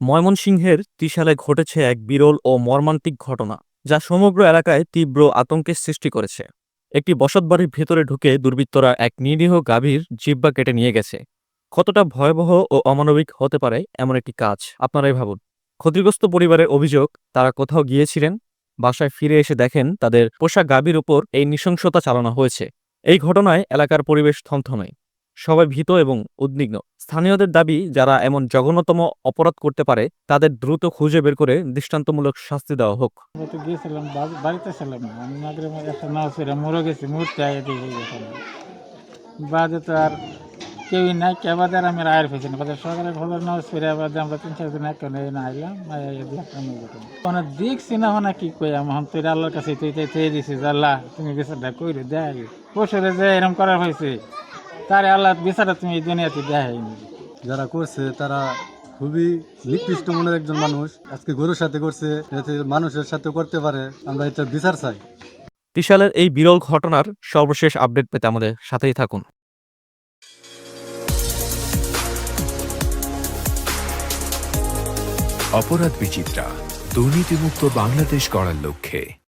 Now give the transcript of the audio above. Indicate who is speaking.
Speaker 1: ময়মনসিংহের ত্রিশালে ঘটেছে এক বিরল ও মর্মান্তিক ঘটনা, যা সমগ্র এলাকায় তীব্র আতঙ্কের সৃষ্টি করেছে। একটি বসতবাড়ির ভেতরে ঢুকে দুর্বৃত্তরা এক নিরীহ গাভীর জিব্বা কেটে নিয়ে গেছে। কতটা ভয়াবহ ও অমানবিক হতে পারে এমন একটি কাজ, আপনারাই ভাবুন। ক্ষতিগ্রস্ত পরিবারের অভিযোগ, তারা কোথাও গিয়েছিলেন? বাসায় ফিরে এসে দেখেন তাদের পোষা গাভীর উপর এই নৃশংসতা চালানো হয়েছে। এই ঘটনায় এলাকার পরিবেশ থমথমে। সবাই ভীত এবং উদ্বিগ্ন। স্থানীয়দের দাবি, যারা এমন জঘন্যতম অপরাধ করতে পারে, তাদের দ্রুত খুঁজে বের করে দৃষ্টান্তমূলক শাস্তি দেওয়া হোক।
Speaker 2: বাদে কেউই নাই, কে বাদে আমি আয়ের পেয়েছি না। সকালে খবর নাও ফিরে বাদে আমরা তিন চার দিন নেই না আইলাম মানে দেখছি না মানে কি কই, আমি হন তুই আল্লাহর কাছে তুই তুই তুই দিছি যে, আল্লাহ, তুমি বিচারটা কইরে দেয় পশুরে যে এরকম করার হয়েছে তারে আল্লাহ বিচারটা তুমি এই দুনিয়াতে দেখাইনি
Speaker 3: যারা করছে তারা খুবই নিকৃষ্ট মনের একজন মানুষ। আজকে গরুর সাথে করছে যাতে মানুষের সাথে করতে পারে। আমরা এটা বিচার চাই।
Speaker 1: ত্রিশালের এই বিরল ঘটনার সর্বশেষ আপডেট পেতে আমাদের সাথেই থাকুন।
Speaker 4: অপরাধ বিচিত্রা দুর্নীতিমুক্ত বাংলাদেশ গড়ার লক্ষ্যে।